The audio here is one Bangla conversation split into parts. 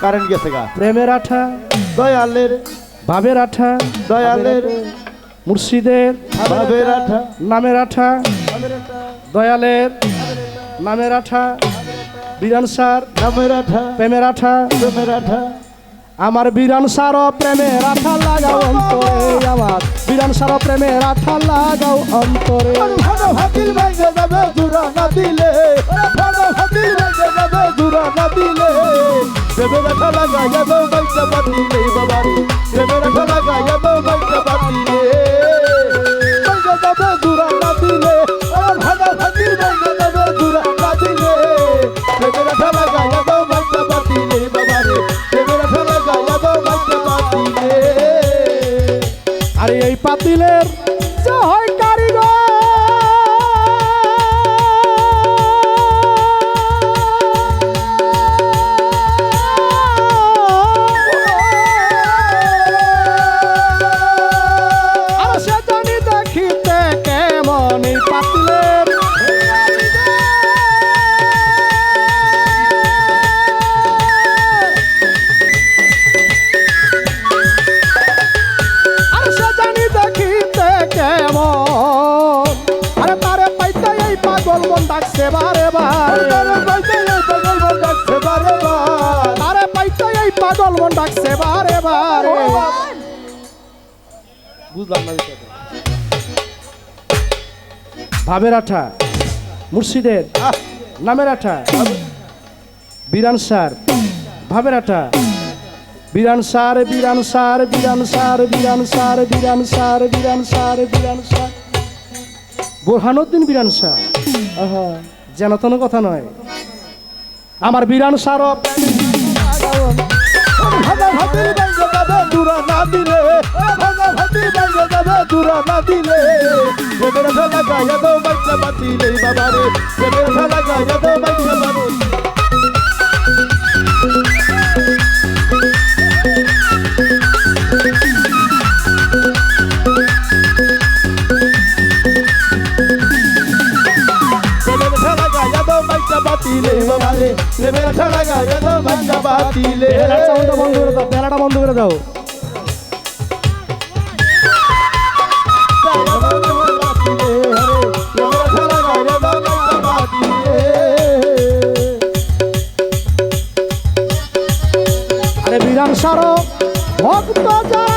কারেন্ট গেছে গা। প্রেমের আঠা দয়ালের ভাবের আঠা দয়ালের মুর্শিদের ভাবের আঠা। নামের আঠা দয়ালের নামের আঠা বিরান সার নামের আঠা। প্রেমের আঠা। প্রেমের আঠা। আমার বিরান সার প্রেমের আঠা লাগাও অন্তরে আমার। বিরান সার প্রেমের আঠা লাগাও অন্তরে। যাবে জুরা না দিলে। যাবে না দিলে। প্রেমের আঠা লাগাই যাবে বাইতে বাতিলে বাবারে প্রেমের আঠা লাগাই যাবে বাইতে বাতিলে ভাঙ্গে যাবে জুরা না দিলে আমার ভালো হাতির ভাঙ্গে যাবে জুরা না দিলে প্রেমের আঠা লাগাই যাবে বাইতে বাতিলে বাবারে প্রেমের আঠা লাগাই যাবে বাইতে বাতিলে আর এই পাতিলের যে হয় বারে বুঝলাম না ভাবের আঠা মুর্শিদের নামের আঠা। বিরান সার ভাবের আঠা। বিরান সার বিরান সার বিরান সার বিরান সার বিরান সার বিরান সার বিরান সার। বোরহানুদ্দিন বিরান সার। যেন তেন কথা নয়। আমার বিরান সার ভাগা ভাতির ভাঙ্গে যাবে দূরা না দিলে ভাগা ভাতির ভাঙ্গে যাবে দূরা না দিলে। প্রেমের ঠেলা গায়ে তো বাচ্চা বাতিলে বাবারে প্রেমের ঠেলা গায়ে তো বাচ্চা বাতিলে বাতিলে বাবারে প্রেমের ঠেলা গায়ে দো বাইতে বাতিলে। সাউন্ডটা বন্ধ করে দাও বেলাটা বন্ধ করে দাও। আরে বিরান সার ভক্ত আরে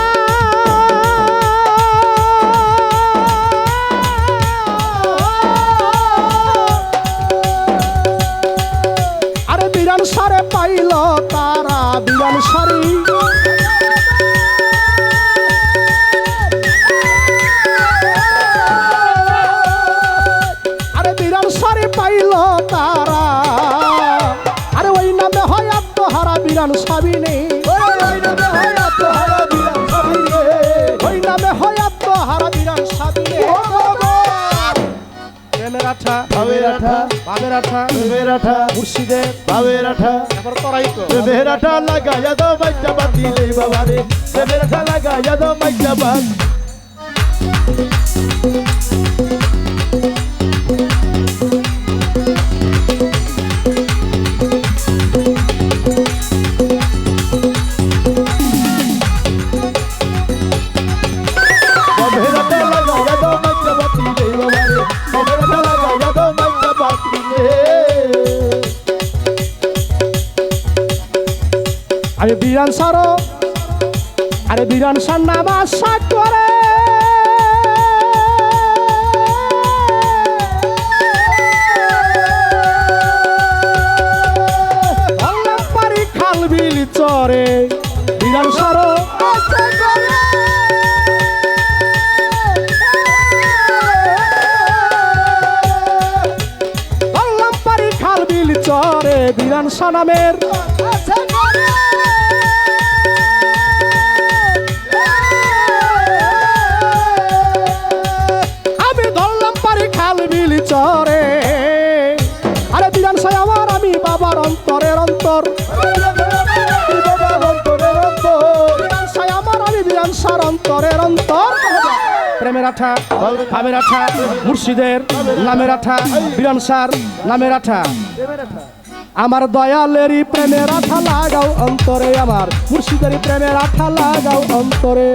পাইল তারা। আরে ওই নামে হয় আত্মহারা বিরান সাবি আঠা ভাবের আঠা, ভাবের আঠা বেরাঠা মুর্শিদের বাবেরাঠা তারপর তোরাই তো। বেরাঠা লাগাইয়া দো মাইটা বাতিলে বাবারে। বেরাঠা লাগাইয়া দো মাইটা বাত বিরান সার। আরে বিরান সার নাম আশা করে। বিল চরে। বিরান সার। সানামের। প্রেমের আঠা আমের আঠা, মুর্শিদের নামের আঠা, বিরান সার নামের আঠা। আমার দয়ালেরই প্রেমের আঠা লাগাও অন্তরে, আমার মুর্শিদেরই প্রেমের আঠা লাগাও অন্তরে।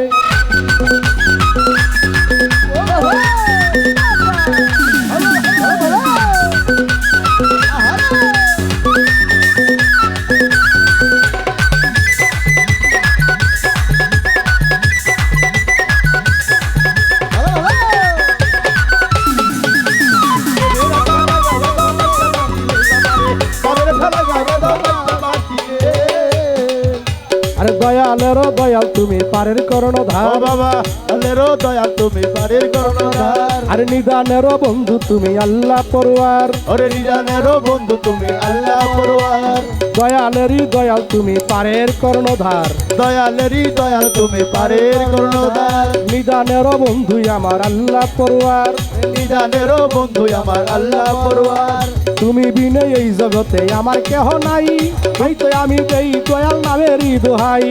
আরে দয়ালেরও দয়াল তুমি পারের করণ ধার বাবা আল্লেরও দয়াল তুমি বাড়ির করোনার আরে নিদানেরও বন্ধু তুমি আল্লাহ পড়ুয়ার ওরে নিজানেরও বন্ধু তুমি আল্লাহ পরোয়ার। দয়ালেরই দয়াল তুমি পারের কর্ণধার। দয়ালেরই দয়াল তুমি পারের করোনার নিদানেরও বন্ধু আমার আল্লাহ পড়ুয়ার নিজানেরও বন্ধু আমার আল্লাহ পরোয়ার। তুমি বিনে এই জগতে আমার কেহ নাই। এই তো আমি দেই দয়াল নামেরই দোহাই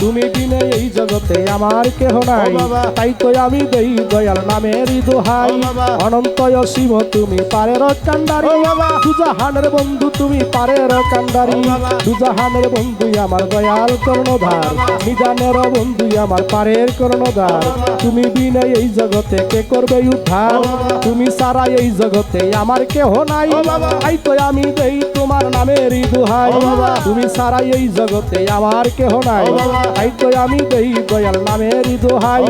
তুমি বিনে এই জগতে আমার কেহ নাই। তাই তো আমি দেই দয়াল নামেরই দোহাই। অনন্তয় শিব তুমি পারের কান্ডারি। দুজাহানের বন্ধু তুমি পারের কান্ডারি। দুজাহানের বন্ধু আমার দয়াল কর্ণধার। নিদানের বন্ধু আমার পারের কর্ণধার। তুমি বিনে এই জগতে কে করবে উদ্ধার? তুমি সারা এই জগতে আমার কেহ নাই। বাবা। তাই তো আমি দেই তোমার নামের দোহাই। তুমি সারা এই জগতে আমার কেহ নাই। তাই তো আমি দেই দয়াল নামের দোহাই।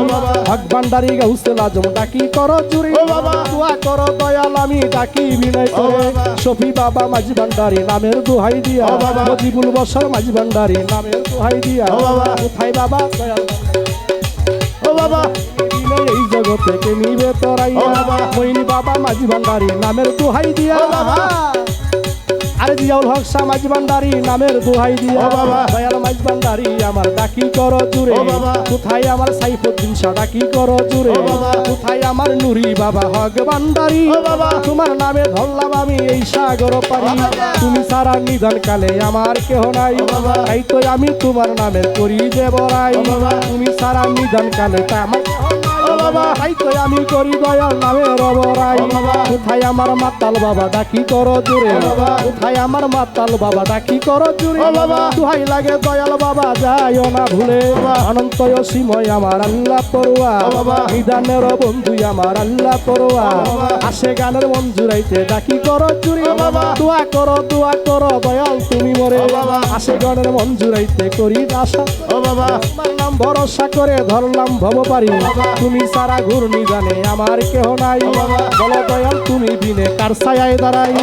হক ভান্ডারি গাউসে লাজম ডাকি করো চুরি। দোয়া করো দয়াল আমি ডাকি বিনয় করে। সফি বাবা মাঝি ভান্ডারি নামের দোহাই দিয়া। মজিবুল বসর মাঝি ভান্ডারি নামের দোহাই দিয়া। কোথায় বাবা? দয়াল ও বাবা। এই জগতে নিবে তোরাইয়া। মইনি বাবা মাঝি ভান্ডারি নামের দোহাই দিয়া। আরে জিয়াউল হক শাহ মাঝি ভান্ডারি নামের দোহাই দিয়া। দয়াল মাঝি ভান্ডারি আমার ডাকি কর জুড়ে। কোথায় আমার সাইফুদ্দিন শাহ ডাকি কর জুড়ে। কোথায় আমার নুরি বাবা হক ভান্ডারি। তোমার নামে ধরলাম আমি এই সাগর পারি তুমি সারা নিধন কালে আমার কেহ নাই। বাবা। তাই তো আমি তোমার নামে করি ও বাবা। তুমি সারা নিধন কালে তা আমার কেহ নাই। বাবা। তাই তো আমি করি দয়াল নামে রবরাই। কোথায় আমার মাতাল বাবা ডাকি করো জুড়ে? কোথায় আমার মাতাল বাবা ডাকি করো জুড়ে? বাবা। দুহাই লাগে দয়াল বাবা যাইও না ভুলে। সীময় আমার আল্লাহ পড়ুয়া বন্ধু আমার আল্লাহ পড়ুয়া। আসে গানের মঞ্জুরাইতে ডাকি করো চুরি দোয়া করো দোয়া করো দয়াল তুমি মরে। আসে গানের মঞ্জুরাইতে করি আশা ও বাবা। ভরসা করে ধরলাম ভব পারি তুমি সারা ঘূর্ণি জানে আমার কেহ নাই। বলো দয়াল, তুমি বিনে কার ছায়ায় দাঁড়াই।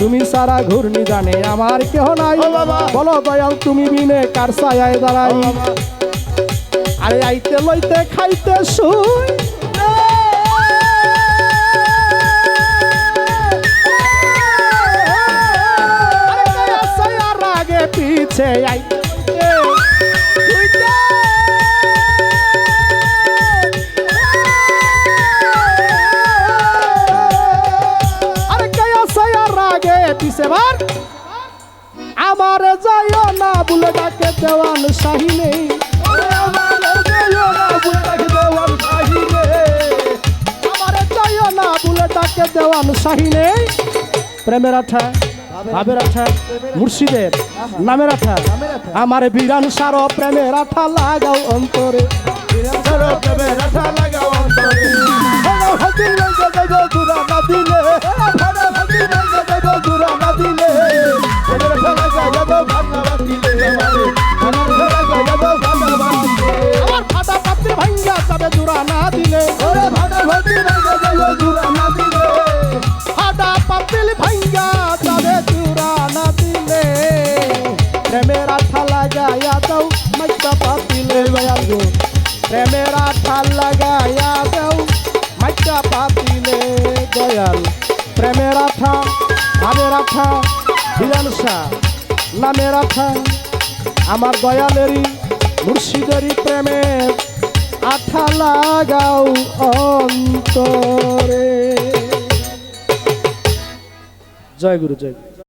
তুমি সারা ঘূর্ণি জানে আমার কেহ নাই। বলো দয়াল, তুমি বিনে কার ছায়ায় দাঁড়াই আরে আইতে লইতে খাইতে শুই পিছে আইতে আমার যাইও না বলে ডাকে দেওয়ান শাহিনে। আমার যাইও না বলে ডাকে দেওয়ান শাহিনে। আমার যাইও না বলে ডাকে দেওয়ান শাহিনে প্রেমের আঠা ভাবের আঠা মুর্শিদের নামের আঠা। আমার বিরান সার প্রেমের আঠা লাগাও অন্তরে। সরো প্রেমে রাধা লাগাও অন্তরে। দিলে। পাতিলে দয়াল। প্রেমের আঠা, ভাবের আঠা ভিলানসা নামের আঠা। আমার দয়ালেরই, মুর্শিদেরই প্রেমের আঠা লাগাও অন্তরে। জয় গুরু জয় গুরু।